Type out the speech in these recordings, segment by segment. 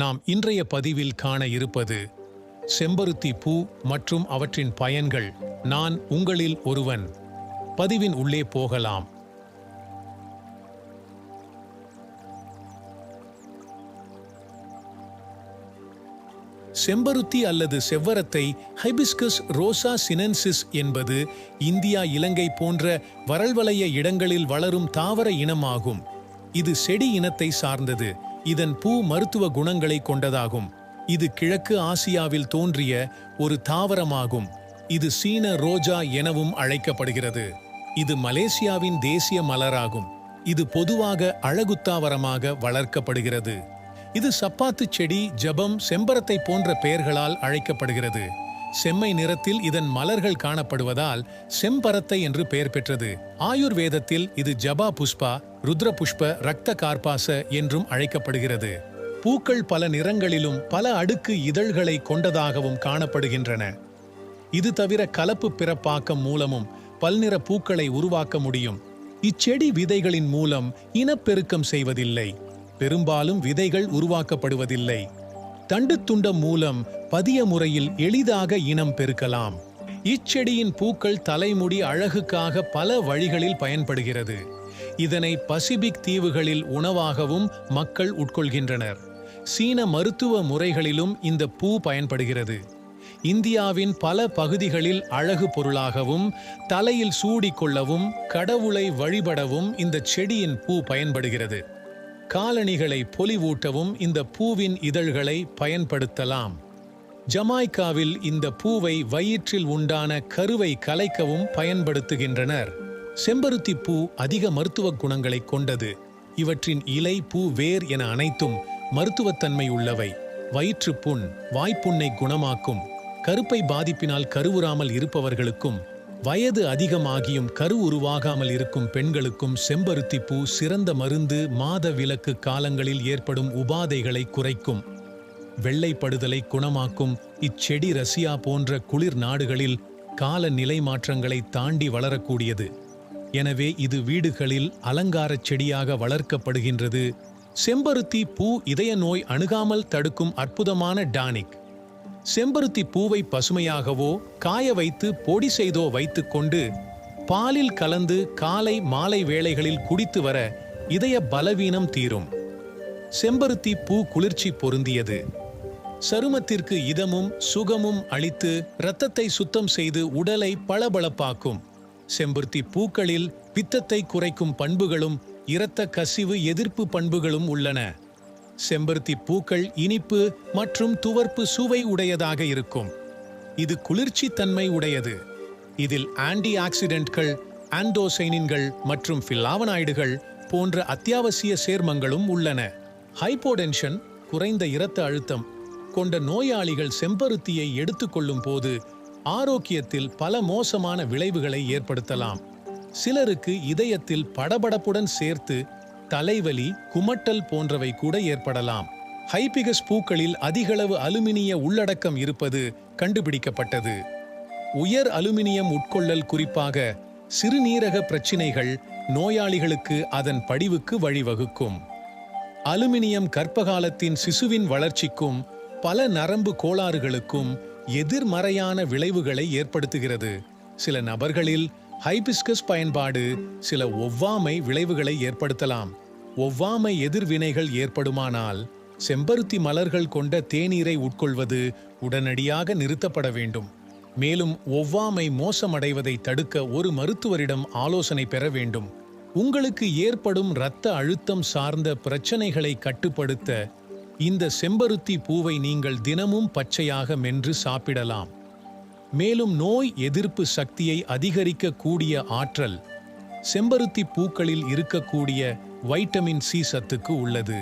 நாம் இன்றைய பதிவில் காண இருப்பது செம்பருத்தி பூ மற்றும் அவற்றின் பயன்கள் நான் உங்களில் ஒருவன். பதிவின் உள்ளே போகலாம். செம்பருத்தி அல்லது செவ்வரத்தை ஹைபிஸ்கஸ் ரோசா சினென்சிஸ் என்பது இந்தியா இலங்கை போன்ற வறள்வளைய இடங்களில் வளரும் தாவர இனமாகும். இது செடி இனத்தை சார்ந்தது. இதன் பூ மருத்துவ குணங்களை கொண்டதாகும். இது கிழக்கு ஆசியாவில் தோன்றிய ஒரு தாவரமாகும். இது சீன ரோஜா எனவும் அழைக்கப்படுகிறது. இது மலேசியாவின் தேசிய மலராகும். இது பொதுவாக அழகுத்தாவரமாக வளர்க்கப்படுகிறது. இது சப்பாத்து செடி ஜபம் செம்பரத்தை போன்ற பெயர்களால் அழைக்கப்படுகிறது. செம்மை நிறத்தில் இதன் மலர்கள் காணப்படுவதால் செம்பரத்தை என்று பெயர் பெற்றது. ஆயுர்வேதத்தில் இது ஜபா புஷ்பா ருத்ர புஷ்ப ரத்த கார்பாச என்றும் அழைக்கப்படுகிறது. பூக்கள் பல நிறங்களிலும் பல அடுக்கு இதழ்களை கொண்டதாகவும் காணப்படுகின்றன. இது தவிர கலப்பு பிறப்பாக்கம் மூலமும் பல்நிற பூக்களை உருவாக்க முடியும். இச்செடி விதைகளின் மூலம் இனப்பெருக்கம் செய்வதில்லை. பெரும்பாலும் விதைகள் உருவாக்கப்படுவதில்லை. தண்டு துண்டம் மூலம் பதிய முறையில் எளிதாக இனம் பெருக்கலாம். இச்செடியின் பூக்கள் தலைமுடி அழகுக்காக பல வழிகளில் பயன்படுகிறது. இதனை பசிபிக் தீவுகளில் உணவாகவும் மக்கள் உட்கொள்கின்றனர். சீன மருத்துவ முறைகளிலும் இந்த பூ பயன்படுகிறது. இந்தியாவின் பல பகுதிகளில் அழகு பொருளாகவும் தலையில் சூடிக்கொள்ளவும் கடவுளை வழிபடவும் இந்த செடியின் பூ பயன்படுகிறது. காலணிகளை பொலிவூட்டவும் இந்த பூவின் இதழ்களை பயன்படுத்தலாம். ஜமாய்க்காவில் இந்த பூவை வயிற்றில் உண்டான கருவை கலைக்கவும் பயன்படுத்துகின்றனர். செம்பருத்தி பூ அதிக மருத்துவ குணங்களை கொண்டது. இவற்றின் இலை பூ வேர் என அனைத்தும் மருத்துவத்தன்மை உள்ளவை. வயிற்றுப் புண் வாய்ப்புண்ணை குணமாக்கும். கருப்பை பாதிப்பினால் கருவுறாமல் இருப்பவர்களுக்கும் வயது அதிகமாகியும் கரு உருவாகாமல் இருக்கும் பெண்களுக்கும் செம்பருத்தி பூ சிறந்த மருந்து மாத விலக்கு காலங்களில் ஏற்படும் உபாதைகளை குறைக்கும். வெள்ளைப்படுதலை குணமாக்கும் இச்செடி ரஷ்யா போன்ற குளிர் நாடுகளில் கால நிலை மாற்றங்களை தாண்டி வளரக்கூடியது. எனவே இது வீடுகளில் அலங்காரச் செடியாக வளர்க்கப்படுகின்றது. செம்பருத்தி பூ இதய நோய் அணுகாமல் தடுக்கும் அற்புதமான டானிக். செம்பருத்தி பூவை பசுமையாகவோ காய வைத்து பொடி செய்தோ வைத்துக்கொண்டு பாலில் கலந்து காலை மாலை வேளைகளில் குடித்து வர இதய பலவீனம் தீரும். செம்பருத்தி பூ குளிர்ச்சி பொருந்தியது. சருமத்திற்கு இதமும் சுகமும் அளித்து இரத்தத்தை சுத்தம் செய்து உடலை பளபளப்பாக்கும். செம்பருத்தி பூக்களில் பித்தத்தை குறைக்கும் பண்புகளும் இரத்த கசிவு எதிர்ப்பு பண்புகளும் உள்ளன. செம்பருத்தி பூக்கள் இனிப்பு மற்றும் துவர்ப்பு சுவை உடையதாக இருக்கும். இது குளிர்ச்சி தன்மை உடையது. இதில் ஆன்டி ஆக்சிடென்ட்கள் ஆண்டோசைனின்கள் மற்றும் ஃபில்லாவனாய்டுகள் போன்ற அத்தியாவசிய சேர்மங்களும் உள்ளன. ஹைப்போடென்ஷன் குறைந்த இரத்த அழுத்தம் கொண்ட நோயாளிகள் செம்பருத்தியை எடுத்துக்கொள்ளும் போது ஆரோக்கியத்தில் பல மோசமான விளைவுகளை ஏற்படுத்தலாம். சிலருக்கு இதயத்தில் படபடப்புடன் சேர்த்து தலைவலி குமட்டல் போன்றவை கூட ஏற்படலாம். ஹைபிகஸ் பூக்களில் அதிகளவு அலுமினிய உள்ளடக்கம் இருப்பது கண்டுபிடிக்கப்பட்டது. உயர் அலுமினியம் உட்கொள்ளல் குறிப்பாக சிறுநீரக பிரச்சினைகள் நோயாளிகளுக்கு அதன் படிவுக்கு வழிவகுக்கும். அலுமினியம் கர்ப்பகாலத்தின் சிசுவின் வளர்ச்சிக்கும் பல நரம்பு கோளாறுகளுக்கும் எதிர்மறையான விளைவுகளை ஏற்படுத்துகிறது. சில நபர்களில் ஹைபிஸ்கஸ் பயன்பாடு சில ஒவ்வாமை விளைவுகளை ஏற்படுத்தலாம். ஒவ்வாமை எதிர்வினைகள் ஏற்படுமானால் செம்பருத்தி மலர்கள் கொண்ட தேநீரை உட்கொள்வது உடனடியாக நிறுத்தப்பட வேண்டும். மேலும் ஒவ்வாமை மோசமடைவதை தடுக்க ஒரு மருத்துவரிடம் ஆலோசனை பெற வேண்டும். உங்களுக்கு ஏற்படும் இரத்த அழுத்தம் சார்ந்த பிரச்சனைகளை கட்டுப்படுத்த இந்த செம்பருத்தி பூவை நீங்கள் தினமும் பச்சையாக மென்று சாப்பிடலாம். மேலும் நோய் எதிர்ப்பு சக்தியை அதிகரிக்கக்கூடிய ஆற்றல் செம்பருத்தி பூக்களில் இருக்கக்கூடிய வைட்டமின் சி சத்துக்கு உள்ளது.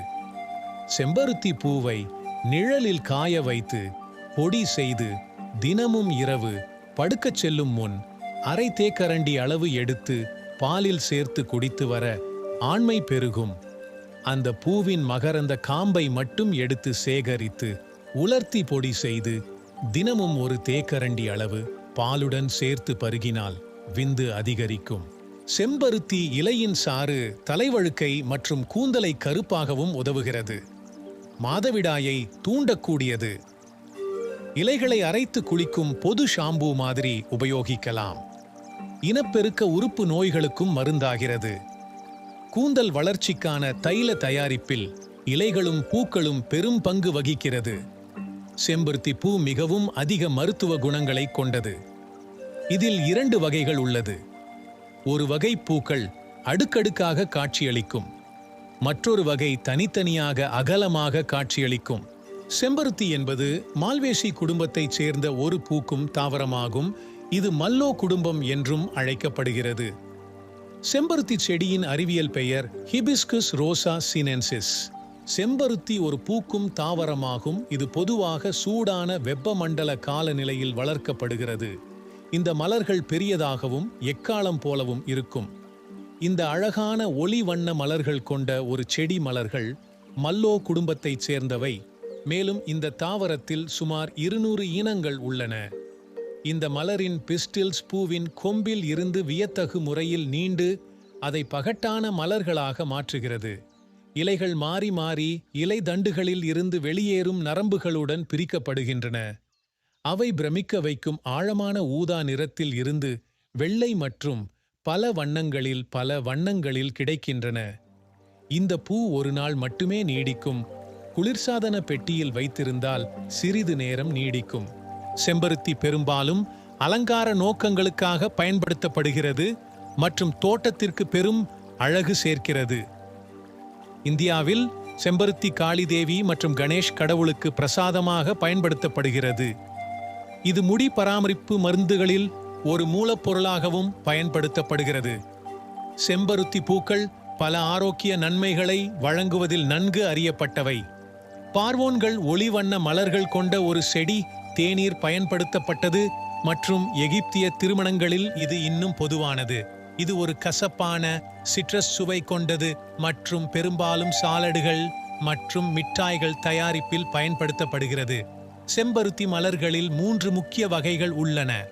செம்பருத்தி பூவை நிழலில் காய வைத்து பொடி செய்து தினமும் இரவு படுக்கச் செல்லும் முன் அரை தேக்கரண்டி அளவு எடுத்து பாலில் சேர்த்து குடித்து வர ஆண்மை பெருகும். அந்த பூவின் மகரந்த காம்பை மட்டும் எடுத்து சேகரித்து உலர்த்தி பொடி செய்து தினமும் ஒரு தேக்கரண்டி அளவு பாலுடன் சேர்த்து பருகினால் விந்து அதிகரிக்கும். செம்பருத்தி இலையின் சாறு தலைவழுக்கை மற்றும் கூந்தலை கருப்பாகவும் உதவுகிறது. மாதவிடாயை தூண்டக்கூடியது. இலைகளை அரைத்து குளிக்கும் பொது ஷாம்பூ மாதிரி உபயோகிக்கலாம். இனப்பெருக்க உறுப்பு நோய்களுக்கும் மருந்தாகிறது. கூந்தல் வளர்ச்சிக்கான தைல தயாரிப்பில் இலைகளும் பூக்களும் பெரும் பங்கு வகிக்கிறது. செம்பருத்தி பூ மிகவும் அதிக மருத்துவ குணங்களை கொண்டது. இதில் இரண்டு வகைகள் உள்ளது. ஒரு வகை பூக்கள் அடுக்கடுக்காக காட்சியளிக்கும். மற்றொரு வகை தனித்தனியாக அகலமாக காட்சியளிக்கும். செம்பருத்தி என்பது மால்வேசி குடும்பத்தைச் சேர்ந்த ஒரு பூக்கும் தாவரமாகும். இது மல்லோ குடும்பம் என்றும் அழைக்கப்படுகிறது. செம்பருத்தி செடியின் அறிவியல் பெயர் ஹிபிஸ்கஸ் ரோசா சினென்சிஸ் செம்பருத்தி ஒரு பூக்கும் தாவரமாகும். இது பொதுவாக சூடான வெப்பமண்டல காலநிலையில் வளர்க்கப்படுகிறது. இந்த மலர்கள் பெரியதாகவும் எக்காலம் போலவும் இருக்கும். இந்த அழகான ஒளி வண்ண மலர்கள் கொண்ட ஒரு செடி மலர்கள் மல்லோ குடும்பத்தைச் சேர்ந்தவை. மேலும் இந்த தாவரத்தில் சுமார் இருநூறு இனங்கள் உள்ளன. இந்த மலரின் பிஸ்டில்ஸ் பூவின் கொம்பில் இருந்து வியத்தகு முறையில் நீண்டு அதை பகட்டான மலர்களாக மாற்றுகிறது. இலைகள் மாறி மாறி இலை தண்டுகளில் இருந்து வெளியேறும் நரம்புகளுடன் பிரிக்கப்படுகின்றன. அவை பிரமிக்க வைக்கும் ஆழமான ஊதா நிறத்தில் இருந்து வெள்ளை மற்றும் பல வண்ணங்களில் பல வண்ணங்களில் கிடைக்கின்றன. இந்த பூ ஒரு நாள் மட்டுமே நீடிக்கும். குளிர்சாதன பெட்டியில் வைத்திருந்தால் சிறிது நேரம் நீடிக்கும். செம்பருத்தி பெரும்பாலும் அலங்கார நோக்கங்களுக்காக பயன்படுத்தப்படுகிறது மற்றும் தோட்டத்திற்கு பெரும் அழகு சேர்க்கிறது. இந்தியாவில் செம்பருத்தி காளிதேவி மற்றும் கணேஷ் கடவுளுக்கு பிரசாதமாக பயன்படுத்தப்படுகிறது. இது முடி பராமரிப்பு மருந்துகளில் ஒரு மூலப்பொருளாகவும் பயன்படுத்தப்படுகிறது. செம்பருத்தி பூக்கள் பல ஆரோக்கிய நன்மைகளை வழங்குவதில் நன்கு அறியப்பட்டவை. பார்வோன்கள் ஒளிவண்ண மலர்கள் கொண்ட ஒரு செடி தேநீர் பயன்படுத்தப்பட்டது மற்றும் எகிப்திய திருமணங்களில் இது இன்னும் பொதுவானது. இது ஒரு கசப்பான சிட்ரஸ் சுவை கொண்டது மற்றும் பெரும்பாலும் சாலடுகள் மற்றும் மிட்டாய்கள் தயாரிப்பில் பயன்படுத்தப்படுகிறது. செம்பருத்தி மலர்களில் மூன்று முக்கிய வகைகள் உள்ளன.